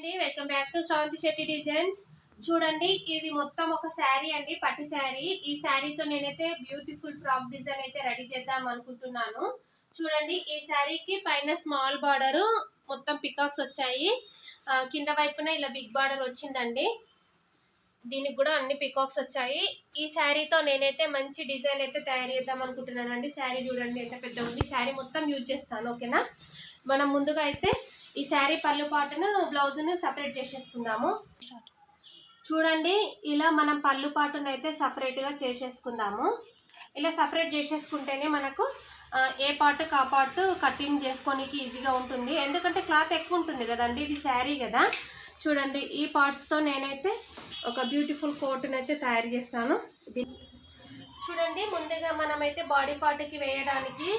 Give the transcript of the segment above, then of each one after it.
అండి. Welcome back to Shravanthi Shetty designs చూడండి ఇది మొత్తం ఒక శారీ అండి పట్టు శారీ. ఈ శారీతో నేనైతే బ్యూటిఫుల్ ఫ్రాక్ డిజైన్ అయితే రెడీ చేద్దాం అనుకుంటున్నాను. చూడండి ఈ శారీకి పైన స్మాల్ బార్డర్ మొత్తం పికాక్స్ వచ్చాయి. కింద వైపున ఇలా బిగ్ బార్డర్ వచ్చిందండి. దీనికి కూడా అన్ని పికాక్స్ వచ్చాయి. ఈ శారీతో నేనైతే మంచి డిజైన్ అయితే తయారు చేద్దాం అనుకుంటున్నాను అండి శారీ చూడండి ఎంత పెద్ద ఉంది శారీ మొత్తం యూజ్ చేస్తాను ఓకేనా మనం ముందుగా అయితే ఈ శారీ పళ్ళు పాటను బ్లౌజ్ను సపరేట్ చేసేసుకుందాము. చూడండి ఇలా మనం పళ్ళు పాటను అయితే సపరేట్గా చేసేసుకుందాము. ఇలా సపరేట్ చేసేసుకుంటేనే మనకు ఏ పార్ట్ కా పార్ట్ కటింగ్ చేసుకోనికి ఈజీగా ఉంటుంది. ఎందుకంటే క్లాత్ ఎక్కువ ఉంటుంది కదండి ఇది శారీ కదా. చూడండి ఈ పార్ట్స్తో నేనైతే ఒక బ్యూటిఫుల్ కోట్ని అయితే తయారు చేస్తాను. ఇది చూడండి ముందుగా మనమైతే బాడీ పార్ట్కి వేయడానికి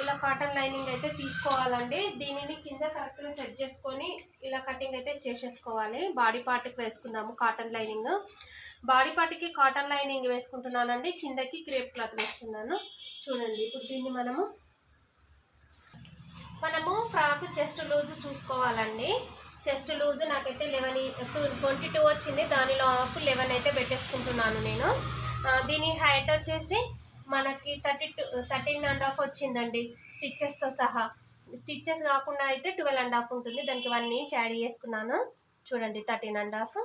ఇలా కాటన్ లైనింగ్ అయితే తీసుకోవాలండి. దీనిని కింద కరెక్ట్గా సెట్ చేసుకొని ఇలా కటింగ్ అయితే చేసేసుకోవాలి. బాడీ పార్ట్కి వేసుకుందాము కాటన్ లైనింగ్ బాడీ పార్ట్కి కాటన్ లైనింగ్ వేసుకుంటున్నానండి. కిందకి క్రేప్ క్లాత్ వేసుకున్నాను. చూడండి ఇప్పుడు దీన్ని మనము మనము ఫ్రాక్ చెస్ట్ లూజ్ చూసుకోవాలండి. చెస్ట్ లూజ్ నాకైతే లెవెన్ టూ ట్వంటీ టూ వచ్చింది. దానిలో ఆఫ్ లెవెన్ అయితే పెట్టేసుకుంటున్నాను నేను. దీని హైట్ వచ్చేసి మనకి thirty two thirteen and half వచ్చిందండి. స్టిచ్చెస్తో సహా. స్టిచ్చెస్ కాకుండా అయితే ట్వెల్వ్ అండ్ హాఫ్ ఉంటుంది. దానికి వన్ ఇంచ్ యాడ్ చేసుకున్నాను. చూడండి thirteen and half.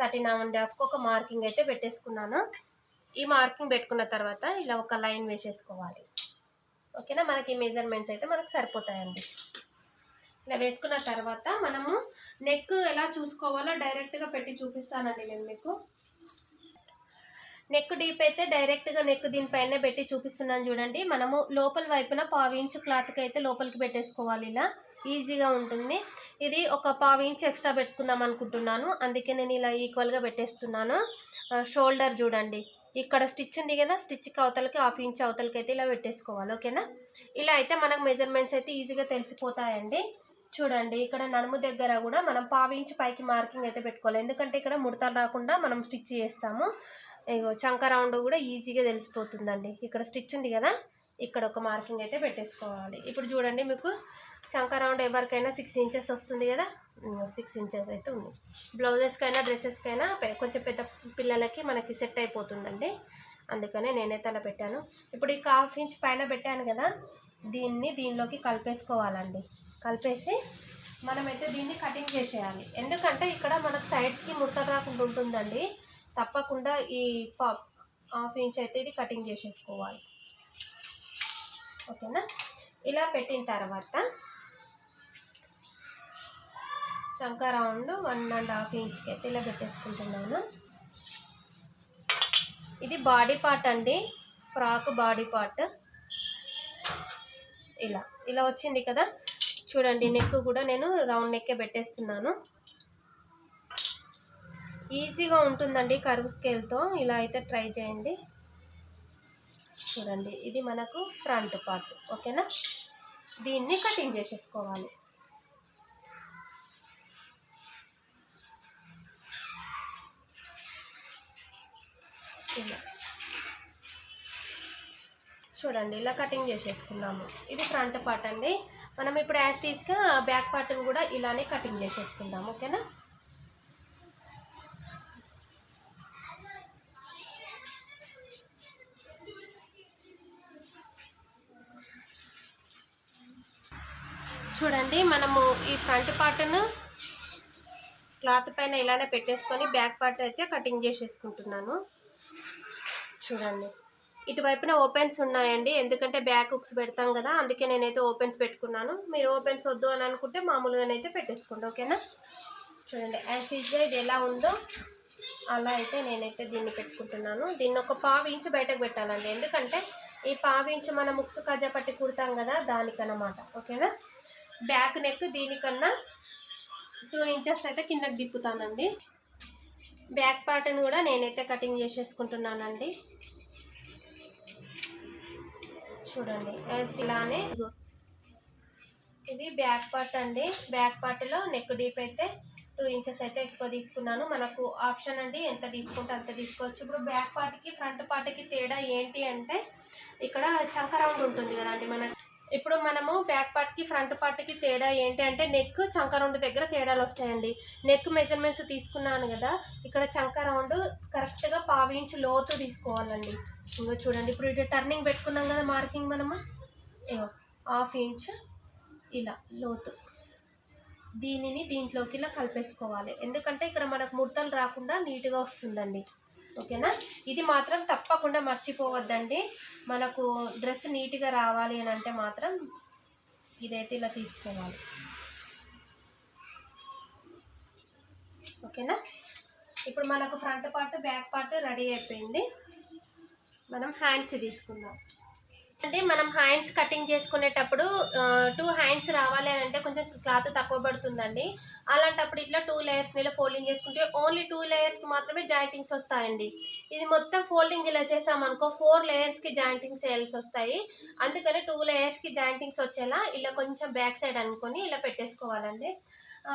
Thirteen and హాఫ్కి ఒక మార్కింగ్ అయితే పెట్టేసుకున్నాను. ఈ మార్కింగ్ పెట్టుకున్న తర్వాత ఇలా ఒక లైన్ వేసేసుకోవాలి. ఓకేనా? మనకి మెజర్మెంట్స్ అయితే మనకు సరిపోతాయండి. ఇలా వేసుకున్న తర్వాత మనము నెక్ ఎలా చూసుకోవాలో డైరెక్ట్గా పెట్టి చూపిస్తానండి నేను మీకు. నెక్ డీప్ అయితే డైరెక్ట్గా నెక్ దీనిపైన పెట్టి చూపిస్తున్నాను చూడండి. మనము లోపల వైపున పావు ఇంచు క్లాత్కి అయితే లోపలికి పెట్టేసుకోవాలి ఇలా. ఈజీగా ఉంటుంది. ఇది ఒక పావు ఇంచ్ ఎక్స్ట్రా పెట్టుకుందాం అనుకుంటున్నాను. అందుకే నేను ఇలా ఈక్వల్గా పెట్టేస్తున్నాను. షోల్డర్ చూడండి. ఇక్కడ స్టిచ్ ఉంది కదా స్టిచ్కి అవతలకి హాఫ్ ఇంచ్ అవతలకి అయితే ఇలా పెట్టేసుకోవాలి. ఓకేనా? ఇలా అయితే మనకు మెజర్మెంట్స్ అయితే ఈజీగా తెలిసిపోతాయండి. చూడండి ఇక్కడ నడుము దగ్గర కూడా మనం పావు ఇంచ్ పైకి మార్కింగ్ అయితే పెట్టుకోవాలి. ఎందుకంటే ఇక్కడ ముడతలు రాకుండా మనం స్టిచ్ చేస్తాము. ఇగో చంక రౌండ్ కూడా ఈజీగా తెలిసిపోతుందండి. ఇక్కడ స్టిచ్ ఉంది కదా ఇక్కడ ఒక మార్కింగ్ అయితే పెట్టేసుకోవాలి. ఇప్పుడు చూడండి మీకు చంక రౌండ్ ఎవరికైనా సిక్స్ ఇంచెస్ వస్తుంది కదా సిక్స్ ఇంచెస్ అయితే ఉంది. బ్లౌజెస్కైనా డ్రెస్సెస్కైనా కొంచెం పెద్ద పిల్లలకి మనకి సెట్ అయిపోతుందండి. అందుకనే నేనైతే అలా పెట్టాను. ఇప్పుడు ఈ హాఫ్ ఇంచ్ పైన పెట్టాను కదా దీన్ని దీనిలోకి కలిపేసుకోవాలండి. కలిపేసి మనమైతే దీన్ని కటింగ్ చేసేయాలి. ఎందుకంటే ఇక్కడ మనకు సైడ్స్కి ముట్ట రాకుండా ఉంటుందండి. తప్పకుండా ఈ పా- హాఫ్ ఇంచ్ అయితే ఇది కటింగ్ చేసేసుకోవాలి. ఓకేనా? ఇలా పెట్టిన తర్వాత చంక రౌండ్ వన్ అండ్ హాఫ్ ఇంచ్కి అయితే ఇలా పెట్టేసుకుంటున్నాను. ఇది బాడీ పార్ట్ అండి. Frock body part. ఇలా ఇలా వచ్చింది కదా? చూడండి నెక్ కూడా నేను రౌండ్ నెక్కే పెట్టేస్తున్నాను. ఈజీగా ఉంటుందండి కరువు స్కేల్తో. ఇలా అయితే ట్రై చేయండి. చూడండి ఇది మనకు ఫ్రంట్ పార్ట్ ఓకేనా? దీన్ని కటింగ్ చేసేసుకోవాలి. ఇలా. చూడండి ఇలా కటింగ్ చేసేసుకున్నాము. ఇది ఫ్రంట్ పార్ట్ అండి. మనం ఇప్పుడు యాస్టీస్గా బ్యాక్ పార్ట్ని కూడా ఇలానే కటింగ్ చేసేసుకుందాం ఓకేనా? చూడండి మనము ఈ ఫ్రంట్ పార్ట్ను క్లాత్ పైన ఇలానే పెట్టేసుకొని బ్యాక్ పార్ట్ అయితే కటింగ్ చేసేసుకుంటున్నాను. చూడండి. ఇటువైపున ఓపెన్స్ ఉన్నాయండి ఎందుకంటే బ్యాక్ హుక్స్ పెడతాం కదా అందుకే నేనైతే ఓపెన్స్ పెట్టుకున్నాను. మీరు ఓపెన్స్ వద్దు అని అనుకుంటే మామూలుగానైతే పెట్టేసుకోండి ఓకేనా? చూడండి యాస్టీజ్గా ఇది ఎలా ఉందో అలా అయితే నేనైతే దీన్ని పెట్టుకుంటున్నాను. దీన్ని ఒక పావు ఇంచు బయటకు పెట్టాలండి ఎందుకంటే ఈ పావు ఇంచు మనం ముక్సు కజ్జా పట్టి కుడతాం కదా దానికన్నమాట ఓకేనా? బ్యాక్ నెక్ దీనికన్నా టూ ఇంచెస్ అయితే కిందకి దిప్పుతానండి. బ్యాక్ పార్ట్ని కూడా నేనైతే కటింగ్ చేసేసుకుంటున్నానండి. చూడండి ఇలానే. ఇది బ్యాక్ పార్ట్ అండి. బ్యాక్ పార్ట్లో నెక్ డీప్ అయితే టూ ఇంచెస్ అయితే ఎక్కువ తీసుకున్నాను. మనకు ఆప్షన్ అండి ఎంత తీసుకుంటే అంత తీసుకోవచ్చు. ఇప్పుడు బ్యాక్ పార్ట్కి ఫ్రంట్ పార్ట్కి తేడా ఏంటి అంటే ఇక్కడ చంక రౌండ్ ఉంటుంది కదండి మనకి ఇప్పుడు మనము బ్యాక్ పార్ట్కి ఫ్రంట్ పార్ట్కి తేడా ఏంటి అంటే నెక్ చంక రౌండ్ దగ్గర తేడాలు వస్తాయండి. నెక్ మెజర్మెంట్స్ తీసుకున్నాను కదా ఇక్కడ చంక రౌండ్ కరెక్ట్గా పావు ఇంచ్ లోతు తీసుకోవాలండి. ఇంకో చూడండి ఇప్పుడు ఇటు టర్నింగ్ పెట్టుకున్నాం కదా మార్కింగ్ మనము. హాఫ్ ఇంచ్ ఇలా లోతు. దీనిని దీంట్లోకి ఇలా కలిపేసుకోవాలి. ఎందుకంటే ఇక్కడ మనకు ముడతలు రాకుండా నీట్గా వస్తుందండి. ఓకేనా? ఇది మాత్రం తప్పకుండా మర్చిపోవద్దండి. మనకు డ్రెస్ నీట్గా రావాలి అని అంటే మాత్రం ఇదైతే ఇలా తీసుకోవాలి. ఓకేనా? ఇప్పుడు మనకు front part back part ready అయిపోయింది. మనం హ్యాండ్స్ తీసుకుందాం. అంటే మనం హ్యాండ్స్ కటింగ్ చేసుకునేటప్పుడు టూ హ్యాండ్స్ రావాలి అని అంటే కొంచెం క్లాత్ తక్కువ పడుతుందండి. అలాంటప్పుడు ఇట్లా టూ లేయర్స్ ఇలా ఫోల్డింగ్ చేసుకుంటే ఓన్లీ టూ లేయర్స్కి మాత్రమే జాయింటింగ్స్ వస్తాయండి. ఇది మొత్తం ఫోల్డింగ్ ఇలా చేసామనుకో ఫోర్ లేయర్స్కి జాయింటింగ్స్ వేయాల్సి వస్తాయి. అందుకని టూ లేయర్స్కి జాయింటింగ్స్ వచ్చేలా ఇలా కొంచెం బ్యాక్ సైడ్ అనుకొని ఇలా పెట్టేసుకోవాలండి.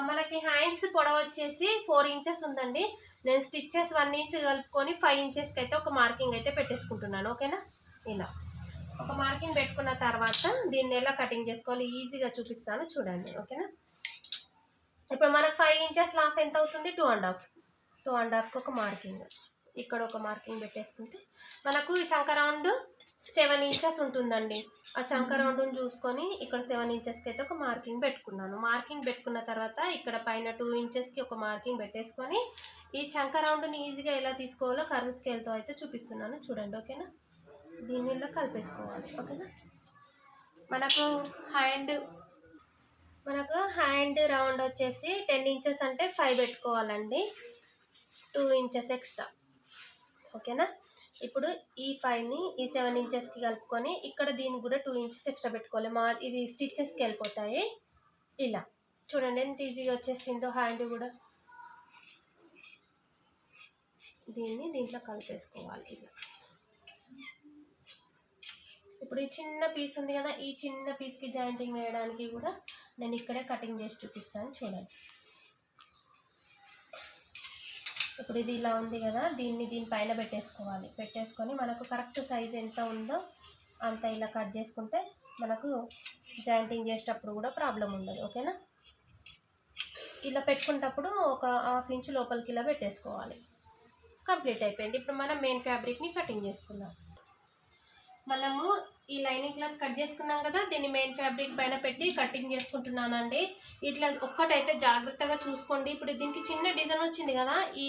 మనకి హ్యాండ్స్ పొడవు వచ్చేసి ఫోర్ ఇంచెస్ ఉందండి. నేను స్టిచ్చెస్ వన్ ఇంచ్ కలుపుకొని ఫైవ్ ఇంచెస్కి అయితే ఒక మార్కింగ్ అయితే పెట్టేసుకుంటున్నాను. ఓకేనా? ఇలా. ఒక మార్కింగ్ పెట్టుకున్న తర్వాత దీన్ని ఎలా కటింగ్ చేసుకోవాలి? ఈజీగా చూపిస్తాను. చూడండి. ఓకేనా? ఇప్పుడు మనకు ఫైవ్ ఇంచెస్ లాఫ్ ఎంత అవుతుంది? Two and half two and హాఫ్కి ఒక మార్కింగ్. ఇక్కడ ఒక మార్కింగ్ పెట్టేసుకుంటే మనకు ఈ చంక రౌండ్ సెవెన్ ఇంచెస్ ఉంటుందండి. ఆ చంక రౌండ్ని చూసుకొని ఇక్కడ సెవెన్ ఇంచెస్కి అయితే ఒక మార్కింగ్ పెట్టుకున్నాను. మార్కింగ్ పెట్టుకున్న తర్వాత ఇక్కడ పైన టూ ఇంచెస్కి ఒక మార్కింగ్ పెట్టేసుకొని ఈ చంక రౌండ్ని ఈజీగా ఎలా తీసుకోవాలో కర్వ్ స్కేల్తో అయితే చూపిస్తున్నాను. చూడండి. ఓకేనా? దీనిలో కలిపేసుకోవాలి ఓకేనా? మనకు హ్యాండ్ మనకు హ్యాండ్ రౌండ్ వచ్చేసి టెన్ ఇంచెస్ అంటే ఫైవ్ పెట్టుకోవాలండి. టూ ఇంచెస్ ఎక్స్ట్రా ఓకేనా? ఇప్పుడు ఈ ఫైవ్ని ఈ సెవెన్ ఇంచెస్కి కలుపుకొని ఇక్కడ దీన్ని కూడా టూ ఇంచెస్ ఎక్స్ట్రా పెట్టుకోవాలి. మా ఇవి స్టిచ్చెస్కి వెళ్ళిపోతాయి. ఇలా చూడండి ఎంత ఈజీగా వచ్చేసిందో హ్యాండ్ కూడా. దీన్ని దీంట్లో కలిపేసుకోవాలి. ఇలా ఇప్పుడు ఈ చిన్న పీస్ ఉంది కదా ఈ చిన్న పీస్కి జాయింటింగ్ వేయడానికి కూడా నేను ఇక్కడే కటింగ్ చేసి చూపిస్తాను చూడండి. ఇప్పుడు ఇది ఇలా ఉంది కదా దీన్ని దీనిపైన పెట్టేసుకోవాలి. పెట్టేసుకొని మనకు కరెక్ట్ సైజ్ ఎంత ఉందో అంత ఇలా కట్ చేసుకుంటే మనకు జాయింటింగ్ చేసేటప్పుడు కూడా ప్రాబ్లం ఉండదు ఓకేనా ఇలా పెట్టుకునేటప్పుడు ఒక హాఫ్ ఇంచ్ లోపలికి ఇలా పెట్టేసుకోవాలి. కంప్లీట్ అయిపోయింది. ఇప్పుడు మనం మెయిన్ ఫ్యాబ్రిక్ని కటింగ్ చేసుకుందాం. మనము ఈ లైనింగ్ క్లాత్ కట్ చేసుకున్నాం కదా దీన్ని మెయిన్ ఫ్యాబ్రిక్ పైన పెట్టి కటింగ్ చేసుకుంటున్నానండి. ఇట్లా ఒక్కటైతే జాగ్రత్తగా చూసుకోండి. ఇప్పుడు దీనికి చిన్న డిజైన్ వచ్చింది కదా ఈ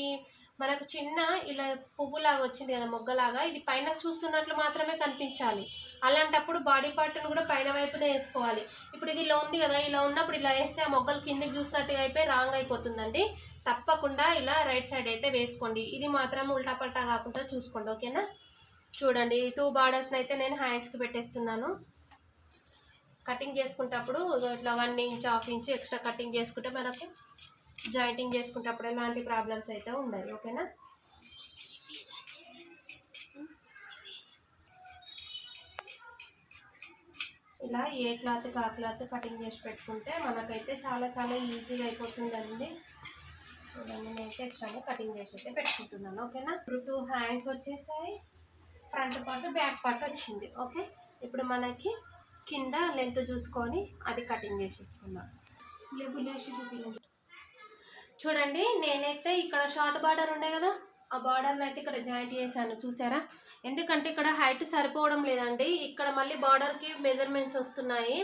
మనకు చిన్న ఇలా పువ్వులాగా వచ్చింది కదా మొగ్గలాగా ఇది పైన చూస్తున్నట్లు మాత్రమే కనిపించాలి. అలాంటప్పుడు బాడీ పార్ట్ను కూడా పైన వైపునే వేసుకోవాలి. ఇప్పుడు ఇది ఇలా ఉంది కదా ఇలా ఉన్నప్పుడు ఇలా వేస్తే ఆ మొగ్గలు కిందకి చూసినట్టుగా అయిపోయి రాంగ్ అయిపోతుందండి. తప్పకుండా ఇలా రైట్ సైడ్ అయితే వేసుకోండి. ఇది మాత్రం ఉల్టా పల్టా కాకుండా చూసుకోండి ఓకేనా? చూడండి ఈ టూ బార్డర్స్ని అయితే నేను హ్యాండ్స్కి పెట్టేస్తున్నాను. కటింగ్ చేసుకునేటప్పుడు ఇట్లా one inch half inch extra cutting చేసుకుంటే మనకు జాయింటింగ్ చేసుకునేటప్పుడు ఎలాంటి ప్రాబ్లమ్స్ అయితే ఉండదు ఓకేనా ఇలా ఏ క్లాత్ ఆ క్లాత్ కటింగ్ చేసి పెట్టుకుంటే మనకైతే చాలా చాలా ఈజీగా అయిపోతుందండి. నేనైతే ఎక్స్ట్రాగా కటింగ్ చేసి అయితే పెట్టుకుంటున్నాను ఓకేనా ఇప్పుడు టూ హ్యాండ్స్ వచ్చేసాయి. ఫ్రంట్ పార్ట్ బ్యాక్ పార్ట్ వచ్చింది. ఓకే? ఇప్పుడు మనకి కింద లెంత్ చూసుకొని అది కటింగ్ చేసేసుకుందాం. లేబులేసి చూపించండి. చూడండి నేనైతే ఇక్కడ షార్ట్ బార్డర్ ఉండే కదా ఆ బార్డర్ని అయితే ఇక్కడ జాయింట్ చేశాను చూసారా? ఎందుకంటే ఇక్కడ హైట్ సరిపోవడం లేదండి. ఇక్కడ మళ్ళీ బార్డర్కి మెజర్మెంట్స్ వస్తున్నాయి.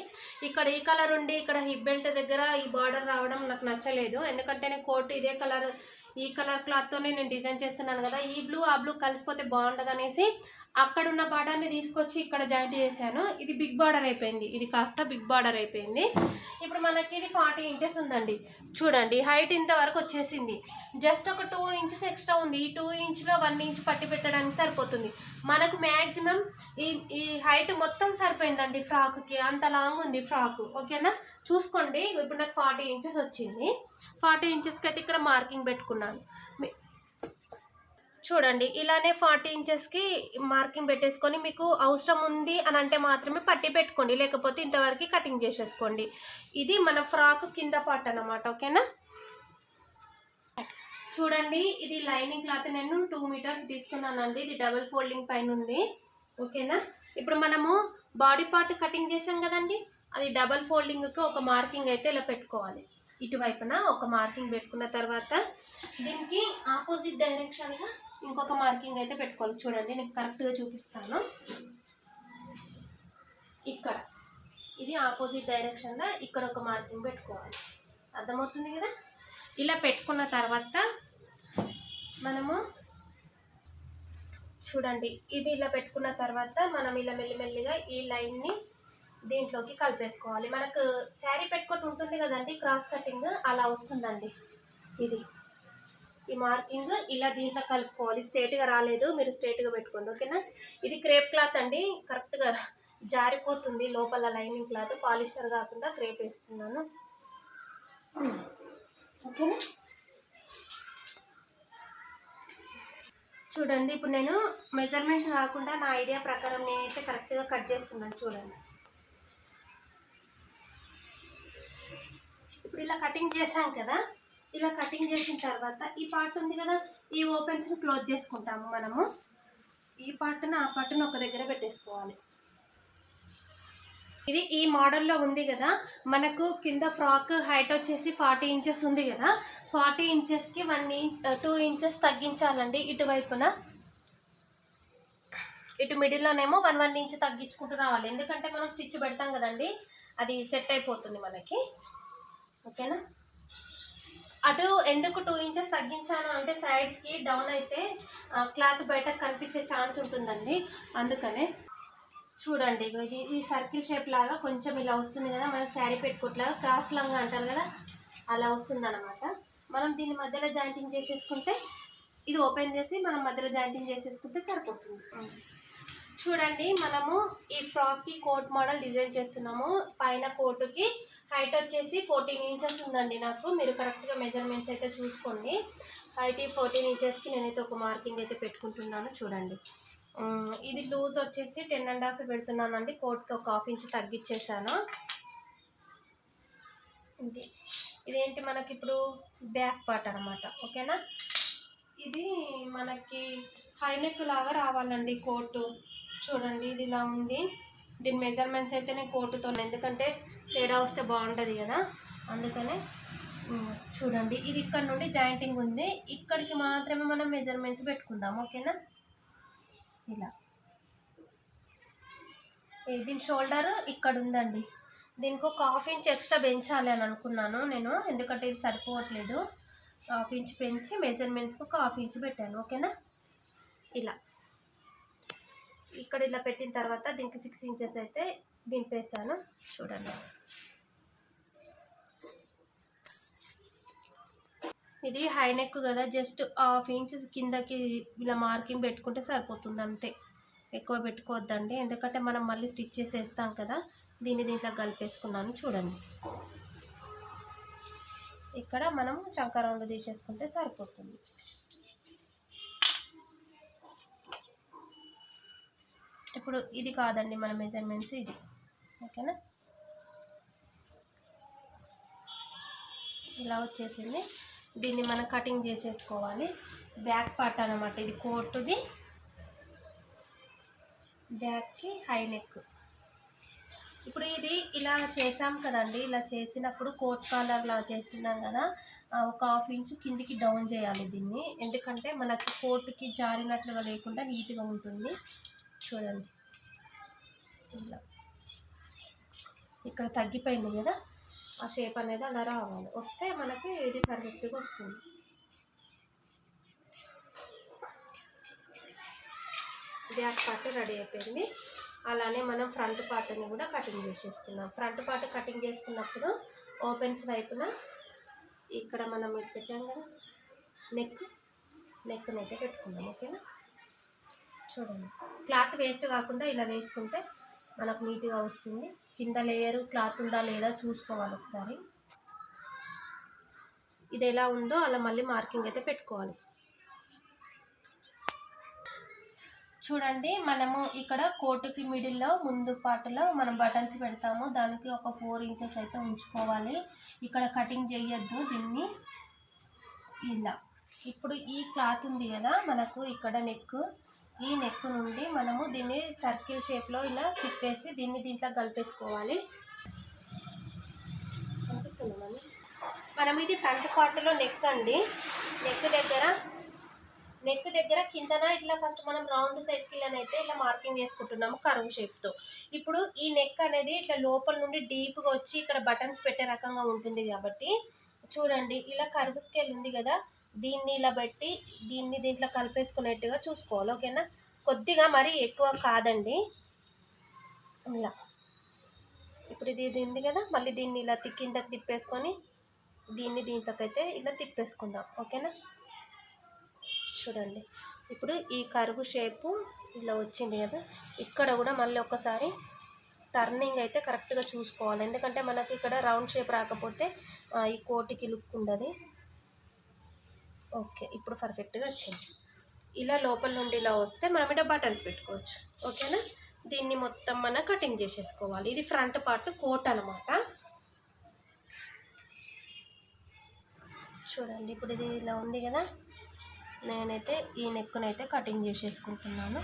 ఇక్కడ ఈ కలర్ ఉండి ఇక్కడ హిప్ బెల్ట్ దగ్గర ఈ బార్డర్ రావడం నాకు నచ్చలేదు. ఎందుకంటే నేను కోట్ ఇదే కలర్ ఈ కలర్ క్లాత్తోనే నేను డిజైన్ చేస్తున్నాను కదా ఈ బ్లూ ఆ బ్లూ కలిసిపోతే బాగుండదు అనేసి అక్కడ ఉన్న బార్డర్ని తీసుకొచ్చి ఇక్కడ జాయింట్ చేశాను. ఇది బిగ్ బార్డర్ అయిపోయింది. ఇది కాస్త బిగ్ బార్డర్ అయిపోయింది. ఇప్పుడు మనకి ఇది ఫార్టీ ఇంచెస్ ఉందండి. చూడండి హైట్ ఇంతవరకు వచ్చేసింది. జస్ట్ ఒక టూ ఇంచెస్ ఎక్స్ట్రా ఉంది. ఈ టూ ఇంచ్లో వన్ ఇంచ్ పట్టి పెట్టడానికి సరిపోతుంది. మనకు మ్యాక్సిమం ఈ ఈ హైట్ మొత్తం సరిపోయిందండి ఫ్రాక్కి. అంత లాంగ్ ఉంది ఫ్రాక్. ఓకేనా? చూసుకోండి. ఇప్పుడు నాకు ఫార్టీ ఇంచెస్ వచ్చింది. ఫార్టీ ఇంచెస్కి అయితే ఇక్కడ మార్కింగ్ పెట్టుకున్నాను. చూడండి ఇలానే ఫార్టీ ఇంచెస్కి మార్కింగ్ పెట్టేసుకొని మీకు అవసరం ఉంది అని అంటే మాత్రమే పట్టి పెట్టుకోండి లేకపోతే ఇంతవరకు కటింగ్ చేసేసుకోండి. ఇది మన ఫ్రాక్ కింద పార్ట్ అనమాట ఓకేనా? చూడండి ఇది లైనింగ్ క్లాత్ నేను టూ మీటర్స్ తీసుకున్నానండి ఇది డబుల్ ఫోల్డింగ్ పైన ఉంది ఓకేనా? ఇప్పుడు మనము బాడీ పార్ట్ కటింగ్ చేసాం కదండి అది డబల్ ఫోల్డింగ్కి ఒక మార్కింగ్ అయితే ఇలా పెట్టుకోవాలి. ఇటువైపున ఒక మార్కింగ్ పెట్టుకున్న తర్వాత దీనికి ఆపోజిట్ డైరెక్షన్లో ఇంకొక మార్కింగ్ అయితే పెట్టుకోవాలి. చూడండి నేను కరెక్ట్గా చూపిస్తాను. ఇక్కడ. ఇది ఆపోజిట్ డైరెక్షన్లో ఇక్కడ ఒక మార్కింగ్ పెట్టుకోవాలి. అర్థమవుతుంది కదా? ఇలా పెట్టుకున్న తర్వాత మనము చూడండి ఇది ఇలా పెట్టుకున్న తర్వాత మనం ఇలా మెల్లిమెల్లిగా ఈ లైన్ని దీంట్లోకి కలిపేసుకోవాలి. మనకు శారీ పెట్టుకొని ఉంటుంది కదండి క్రాస్ కటింగ్ అలా వస్తుందండి. ఇది. ఈ మార్కింగ్ ఇలా దీంట్లో కలుపుకోవాలి. స్ట్రేట్గా రాలేదు మీరు స్ట్రేట్గా పెట్టుకోండి ఓకేనా? ఇది క్రేప్ క్లాత్ అండి. కరెక్ట్గా జారిపోతుంది లోపల లైనింగ్ క్లాత్ పాలిస్టర్ కాకుండా క్రేప్ వేస్తున్నాను. ఓకేనా? చూడండి ఇప్పుడు నేను మెజర్మెంట్స్ కాకుండా నా ఐడియా ప్రకారం నేనైతే కరెక్ట్గా కట్ చేస్తున్నాను చూడండి. ఇప్పుడు ఇలా కటింగ్ చేసాం కదా ఇలా కటింగ్ చేసిన తర్వాత ఈ పార్ట్ ఉంది కదా ఈ ఓపెన్స్ని క్లోజ్ చేసుకుంటాము మనము. ఈ పార్ట్ను ఆ పార్ట్ను ఒక దగ్గర పెట్టేసుకోవాలి. ఇది ఈ మోడల్లో ఉంది కదా మనకు కింద ఫ్రాక్ హైట్ వచ్చేసి ఫార్టీ ఇంచెస్ ఉంది కదా ఫార్టీ ఇంచెస్కి వన్ ఇంచ్ టూ ఇంచెస్ తగ్గించాలండి ఇటువైపున. ఇటు మిడిల్లోనేమో వన్ వన్ ఇంచ్ తగ్గించుకుంటూ రావాలి. ఎందుకంటే మనం స్టిచ్ పెడతాం కదండి అది సెట్ అయిపోతుంది మనకి. ఓకేనా? అటు ఎందుకు టూ ఇంచెస్ తగ్గించాను అంటే సైడ్స్కి డౌన్ అయితే క్లాత్ బయట కనిపించే ఛాన్స్ ఉంటుందండి. అందుకనే చూడండి ఇది ఈ సర్కిల్ షేప్ లాగా కొంచెం ఇలా వస్తుంది కదా మనం శారీ పెట్టుకోట్లాగా క్రాస్ లంగా అంటారు కదా అలా వస్తుంది అనమాట మనం దీని మధ్యలో జాయింటింగ్ చేసేసుకుంటే ఇది ఓపెన్ చేసి మనం మధ్యలో జాయింటింగ్ చేసేసుకుంటే సరిపోతుంది. చూడండి మనము ఈ ఫ్రాక్కి కోట్ మోడల్ డిజైన్ చేస్తున్నాము. పైన కోటుకి హైట్ వచ్చేసి ఫోర్టీన్ ఇంచెస్ ఉందండి నాకు. మీరు కరెక్ట్గా మెజర్మెంట్స్ అయితే చూసుకోండి. హైట్ ఫోర్టీన్ ఇంచెస్కి నేనైతే ఒక మార్కింగ్ అయితే పెట్టుకుంటున్నాను చూడండి. ఇది లూజ్ వచ్చేసి టెన్ అండ్ హాఫ్ పెడుతున్నానండి. కోట్కి ఒక హాఫ్ ఇంచ్ తగ్గించేసాను ఇది ఇదేంటి మనకి ఇప్పుడు బ్యాక్ పార్ట్ అనమాట ఓకేనా? ఇది మనకి హైనెక్ లాగా రావాలండి కోటు. చూడండి ఇది ఇలా ఉంది. దీని మెజర్మెంట్స్ అయితే నేను కోటుతో ఎందుకంటే తేడా వస్తే బాగుంటుంది కదా? అందుకనే చూడండి. ఇది ఇక్కడ నుండి జాయింటింగ్ ఉంది. ఇక్కడికి మాత్రమే మనం మెజర్మెంట్స్ పెట్టుకుందాం ఓకేనా? ఇలా. దీని షోల్డర్ ఇక్కడ ఉందండి. దీనికి ఒక హాఫ్ ఇంచ్ ఎక్స్ట్రా పెంచాలి అని అనుకున్నాను నేను. ఎందుకంటే ఇది సరిపోవట్లేదు. హాఫ్ ఇంచ్ పెంచి మెజర్మెంట్స్కి ఒక హాఫ్ ఇంచ్ పెట్టాను ఓకేనా? ఇలా. ఇక్కడ ఇలా పెట్టిన తర్వాత దీనికి సిక్స్ ఇంచెస్ అయితే దింపేసాను. చూడండి. ఇది హై నెక్ కదా జస్ట్ హాఫ్ ఇంచెస్ కిందకి ఇలా మార్కింగ్ పెట్టుకుంటే సరిపోతుంది అంతే. ఎక్కువ పెట్టుకోవద్దండి. ఎందుకంటే మనం మళ్ళీ స్టిచ్ చేసేస్తాం కదా దీన్ని దీంట్లో కలిపేసుకున్నాను చూడండి. ఇక్కడ మనం చంక రౌండ్ తీసేసుకుంటే సరిపోతుంది. ఇప్పుడు ఇది కాదండి మన మెజర్మెంట్స్ ఇది. ఓకేనా? ఇలా వచ్చేసింది. దీన్ని మనం కటింగ్ చేసేసుకోవాలి. బ్యాక్ పార్ట్ అనమాట ఇది కోటుది. బ్యాక్కి హై నెక్. ఇప్పుడు ఇది ఇలా చేసాం కదండి. ఇలా చేసినప్పుడు కోట్ కాలర్లా చేస్తున్నాం కదా. ఒక హాఫ్ ఇంచు కిందికి డౌన్ చేయాలి దీన్ని. ఎందుకంటే మనకి కోట్కి జారినట్లుగా లేకుండా నీట్గా ఉంటుంది. చూడండి. ఇలా. ఇక్కడ తగ్గిపోయింది కదా ఆ షేప్ అనేది అలా రావాలి. వస్తే మనకి ఇది పర్ఫెక్ట్గా వస్తుంది. బ్యాక్ పార్ట్ రెడీ అయిపోయింది. అలానే మనం ఫ్రంట్ పార్ట్ని కూడా కటింగ్ చేసేసుకున్నాం ఫ్రంట్ పార్ట్ కటింగ్ చేసుకున్నప్పుడు ఓపెన్స్ వైపున ఇక్కడ మనం ఇది పెట్టాం కదా నెక్ నెక్ని అయితే పెట్టుకుందాం ఓకేనా చూడండి. క్లాత్ వేస్ట్ కాకుండా ఇలా వేసుకుంటే మనకు నీట్గా వస్తుంది. కింద లేయర్ క్లాత్ ఉందా లేదా చూసుకోవాలి ఒకసారి. ఇది ఎలా ఉందో అలా మళ్ళీ మార్కింగ్ అయితే పెట్టుకోవాలి. చూడండి మనము ఇక్కడ కోటుకి మిడిల్లో ముందు పాటలో మనం బటన్స్ పెడతాము. దానికి ఒక ఫోర్ ఇంచెస్ అయితే ఉంచుకోవాలి. ఇక్కడ కటింగ్ చేయొద్దు దీన్ని. ఇలా. ఇప్పుడు ఈ క్లాత్ ఉంది కదా మనకు ఇక్కడ నెక్ ఈ నెక్ నుండి మనము దీన్ని సర్కిల్ షేప్లో ఇలా తిప్పేసి దీన్ని దీంట్లో కలిపేసుకోవాలి. అనిపిస్తుంది మనం ఇది ఫ్రంట్ పార్ట్లో నెక్ అండి. నెక్ దగ్గర నెక్ దగ్గర కిందన ఇట్లా ఫస్ట్ మనం రౌండ్ సర్కిల్ అని అయితే ఇట్లా మార్కింగ్ చేసుకుంటున్నాము కరువు షేప్తో ఇప్పుడు ఈ నెక్ అనేది ఇట్లా లోపల నుండి డీప్గా వచ్చి ఇక్కడ బటన్స్ పెట్టే రకంగా ఉంటుంది కాబట్టి చూడండి ఇలా కరువు స్కేల్ ఉంది కదా. దీన్ని ఇలా పెట్టి దీన్ని దీంట్లో కలిపేసుకునేట్టుగా చూసుకోవాలి ఓకేనా? కొద్దిగా మరీ ఎక్కువ కాదండి. ఇలా. ఇప్పుడు ఇది ఇది ఉంది కదా మళ్ళీ దీన్ని ఇలా తి- కిందకి తిప్పేసుకొని దీన్ని దీంట్లోకి అయితే ఇలా తిప్పేసుకుందాం ఓకేనా? చూడండి. ఇప్పుడు ఈ కరువు షేపు ఇలా వచ్చింది కదా ఇక్కడ కూడా మళ్ళీ ఒకసారి టర్నింగ్ అయితే కరెక్ట్గా చూసుకోవాలి. ఎందుకంటే మనకి ఇక్కడ రౌండ్ షేప్ రాకపోతే ఈ కోటికి లుక్ ఉండదు. ఓకే ఇప్పుడు పర్ఫెక్ట్గా వచ్చింది. ఇలా లోపల నుండి ఇలా వస్తే మనం ఇక్కడ బటన్స్ పెట్టుకోవచ్చు. ఓకేనా? దీన్ని మొత్తం మనం కటింగ్ చేసేసుకోవాలి. ఇది ఫ్రంట్ పార్ట్ కోట్ అనమాట చూడండి ఇప్పుడు ఇది ఇలా ఉంది కదా? నేనైతే ఈ నెక్కునైతే కటింగ్ చేసేసుకుంటున్నాను.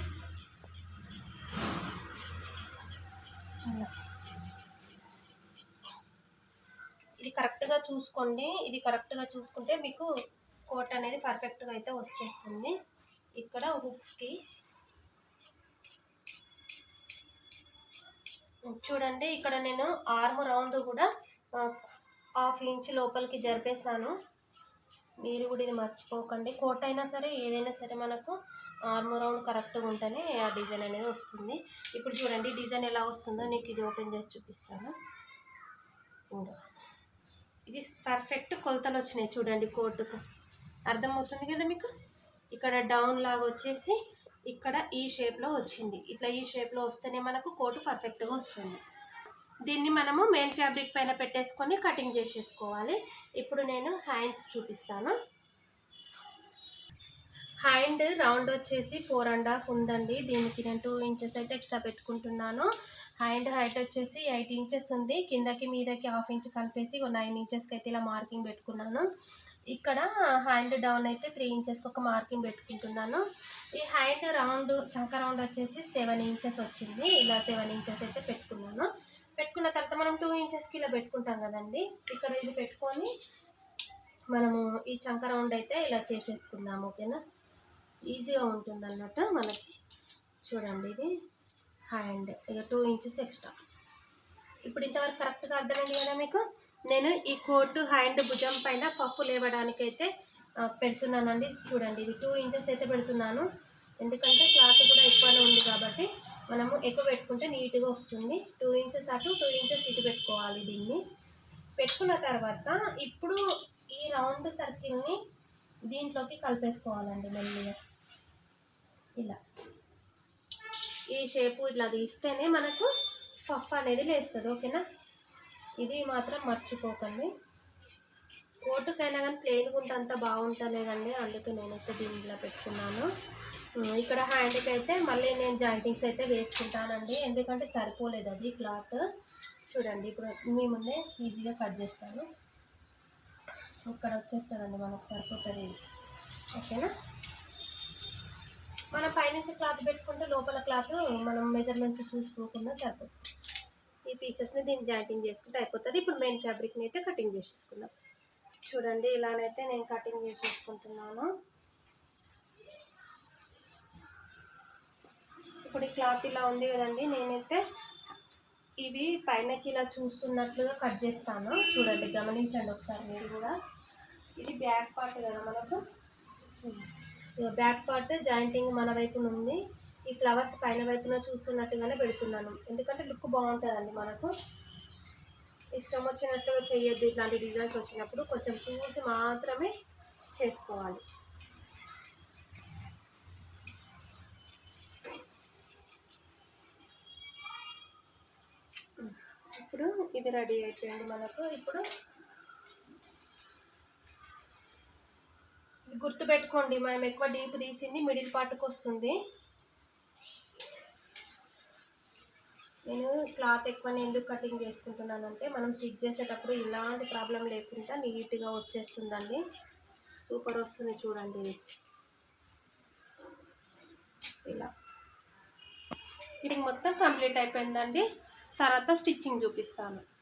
ఇది కరెక్ట్గా చూసుకోండి. ఇది కరెక్ట్గా చూసుకుంటే మీకు కోట్ అనేది పర్ఫెక్ట్గా అయితే వచ్చేస్తుంది. ఇక్కడ హుక్స్కి చూడండి ఇక్కడ నేను ఆర్మ్ రౌండ్ కూడా హాఫ్ ఇంచ్ లోపలికి జరిపేసాను మీరు కూడా ఇది మర్చిపోకండి. కోట్ అయినా సరే ఏదైనా సరే మనకు ఆర్మ్ రౌండ్ కరెక్ట్గా ఉంటేనే ఆ డిజైన్ అనేది వస్తుంది. ఇప్పుడు చూడండి డిజైన్ ఎలా వస్తుందో నీకు ఇది ఓపెన్ చేసి చూపిస్తాను. ఇంకా ఇది పర్ఫెక్ట్ కొలతలు వచ్చినాయి చూడండి కోటుకు. అర్థమవుతుంది కదా మీకు? ఇక్కడ డౌన్ లాగా వచ్చేసి ఇక్కడ ఈ షేప్లో వచ్చింది. ఇట్లా ఈ షేప్లో వస్తేనే మనకు కోటు పర్ఫెక్ట్గా వస్తుంది. దీన్ని మనము మెయిన్ ఫ్యాబ్రిక్ పైన పెట్టేసుకొని కటింగ్ చేసేసుకోవాలి. ఇప్పుడు నేను హ్యాండ్స్ చూపిస్తాను. హ్యాండ్ రౌండ్ వచ్చేసి ఫోర్ అండ్ హాఫ్ ఉందండి. దీనికి నేను టూ ఇంచెస్ అయితే ఎక్స్ట్రా పెట్టుకుంటున్నాను. హ్యాండ్ హైట్ వచ్చేసి ఎయిట్ ఇంచెస్ ఉంది. కిందకి మీదకి హాఫ్ ఇంచ్ కలిపేసి ఒక నైన్ ఇంచెస్కి అయితే ఇలా మార్కింగ్ పెట్టుకున్నాను. ఇక్కడ హ్యాండ్ డౌన్ అయితే త్రీ ఇంచెస్కి ఒక మార్కింగ్ పెట్టుకుంటున్నాను. ఈ హ్యాండ్ రౌండ్ చంక రౌండ్ వచ్చేసి సెవెన్ ఇంచెస్ వచ్చింది. ఇలా సెవెన్ ఇంచెస్ అయితే పెట్టుకున్నాను. పెట్టుకున్న తర్వాత మనం టూ ఇంచెస్కి ఇలా పెట్టుకుంటాం కదండి. ఇక్కడ ఇది పెట్టుకొని మనము ఈ చంక రౌండ్ అయితే ఇలా చేసేసుకుందాం ఓకేనా? ఈజీగా ఉంటుంది అన్నట్టు మనకి. చూడండి ఇది. హ్యాండ్ ఇక టూ ఇంచెస్ ఎక్స్ట్రా. ఇప్పుడు ఇంతవరకు కరెక్ట్గా అర్థమైంది కదా మీకు? నేను ఈ కోటు హ్యాండ్ భుజం పైన పఫ్ లేవడానికి అయితే పెడుతున్నానండి. చూడండి ఇది టూ ఇంచెస్ అయితే పెడుతున్నాను. ఎందుకంటే క్లాత్ కూడా ఎక్కువనే ఉంది కాబట్టి మనము ఎక్కువ పెట్టుకుంటే నీట్గా వస్తుంది. టూ ఇంచెస్ అటు టూ ఇంచెస్ ఇటు పెట్టుకోవాలి దీన్ని. పెట్టుకున్న తర్వాత ఇప్పుడు ఈ రౌండ్ సర్కిల్ని దీంట్లోకి కలిపేసుకోవాలండి మెల్లిగా. ఇలా. ఈ షేపు ఇట్లా తీస్తేనే మనకు పఫ్ అనేది లేస్తుంది ఓకేనా? ఇది మాత్రం మర్చిపోకండి. కోటుకైనా కానీ ప్లెయిన్గా ఉంటే అంత బాగుంటలేదండి అందుకే నేనైతే దీనిలో పెట్టుకున్నాను. ఇక్కడ హ్యాండ్కి అయితే మళ్ళీ నేను జాయింటింగ్స్ అయితే వేసుకుంటానండి ఎందుకంటే సరిపోలేదు అది క్లాత్. చూడండి ఇప్పుడు మీ ముందే ఈజీగా కట్ చేస్తాను. ఇక్కడ వచ్చేస్తుందండి మనకు సరిపోతుంది ఇది ఓకేనా? మనం పైనుంచి క్లాత్ పెట్టుకుంటే లోపల క్లాత్ మనం మెజర్మెంట్స్ చూసుకోకుండా సరిపోతుంది. ఈ పీసెస్ని దీన్ని జాయింటింగ్ చేసుకుంటే అయిపోతుంది. ఇప్పుడు మెయిన్ ఫ్యాబ్రిక్ని అయితే కటింగ్ చేసేసుకుందాం. చూడండి ఇలానైతే నేను కటింగ్ చేసేసుకుంటున్నాను. ఇప్పుడు ఈ క్లాత్ ఇలా ఉంది కదండి నేనైతే ఇవి పైనకి ఇలా చూస్తున్నట్లుగా కట్ చేస్తాను. చూడండి గమనించండి ఒకసారి మీరు కూడా. ఇది బ్యాక్ పార్ట్ కదా మనకు? బ్యాక్ పార్ట్ జాయింటింగ్ మన వైపున ఉంది ఈ ఫ్లవర్స్ పైన వైపున చూస్తున్నట్టుగానే పెడుతున్నాను. ఎందుకంటే లుక్ బాగుంటుందండి మనకు. ఇష్టం వచ్చినట్లుగా చేయొద్దు ఇట్లాంటి డిజైన్స్ వచ్చినప్పుడు కొంచెం చూసి మాత్రమే చేసుకోవాలి. ఇప్పుడు ఇది రెడీ అయిపోయింది మనకు. ఇప్పుడు గుర్తుపెట్టుకోండి మనం ఎక్కువ డీప్ తీసింది మిడిల్ పార్ట్కి వస్తుంది. నేను క్లాత్ ఎక్కువ ఎందుకు కటింగ్ చేసుకుంటున్నానంటే మనం స్టిచ్ చేసేటప్పుడు ఇలాంటి ప్రాబ్లం లేకుండా నీట్గా వచ్చేస్తుందండి. సూపర్ వస్తుంది చూడండి. ఇది ఇలా. ఇది మొత్తం కంప్లీట్ అయిపోయిందండి. తర్వాత స్టిచ్చింగ్ చూపిస్తాను.